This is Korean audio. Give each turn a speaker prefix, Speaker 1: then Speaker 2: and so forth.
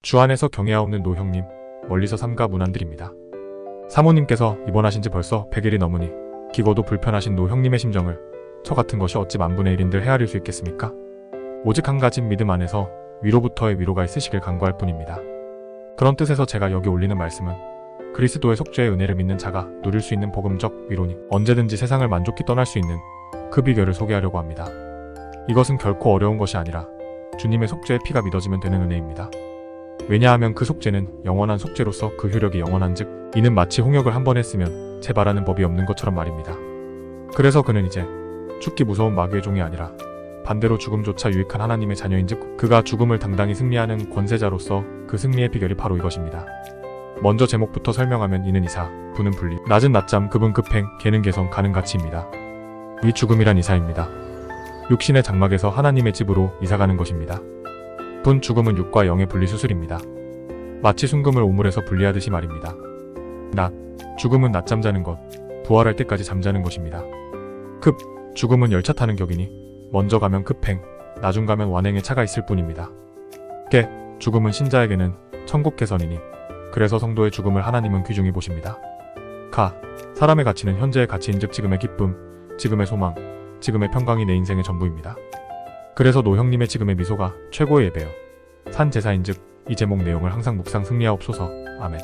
Speaker 1: 주 안에서 경외하옵는 노형님, 멀리서 삼가 문안드립니다. 사모님께서 입원하신 지 벌써 100일이 넘으니 기고도 불편하신 노형님의 심정을 저 같은 것이 어찌 만분의 일인들 헤아릴 수 있겠습니까? 오직 한 가지 믿음 안에서 위로부터의 위로가 있으시길 간구할 뿐입니다. 그런 뜻에서 제가 여기 올리는 말씀은 그리스도의 속죄의 은혜를 믿는 자가 누릴 수 있는 복음적 위로니 언제든지 세상을 만족히 떠날 수 있는 그 비결을 소개하려고 합니다. 이것은 결코 어려운 것이 아니라 주님의 속죄의 피가 믿어지면 되는 은혜입니다. 왜냐하면 그 속죄는 영원한 속죄로서 그 효력이 영원한즉 이는 마치 홍역을 한 번 했으면 재발하는 법이 없는 것처럼 말입니다. 그래서 그는 이제 죽기 무서운 마귀의 종이 아니라 반대로 죽음조차 유익한 하나님의 자녀인즉 그가 죽음을 당당히 승리하는 권세자로서 그 승리의 비결이 바로 이것입니다. 먼저 제목부터 설명하면 이는 이사, 부는 분리, 낮은 낮잠, 급은 급행, 개는 개성, 가는 가치입니다. 이 죽음이란 이사입니다. 육신의 장막에서 하나님의 집으로 이사가는 것입니다. 분 죽음은 육과 영의 분리 수술입니다. 마치 순금을 오물에서 분리하듯이 말입니다. 낮 죽음은 낮잠 자는 것, 부활할 때까지 잠자는 것입니다. 급 죽음은 열차 타는 격이니 먼저 가면 급행, 나중 가면 완행의 차가 있을 뿐입니다. 개 죽음은 신자에게는 천국 개선이니 그래서 성도의 죽음을 하나님은 귀중히 보십니다. 가 사람의 가치는 현재의 가치인즉 지금의 기쁨, 지금의 소망, 지금의 평강이 내 인생의 전부입니다. 그래서 노형님의 지금의 미소가 최고의 예배요. 산 제사인즉 이 제목 내용을 항상 묵상 승리하옵소서. 아멘.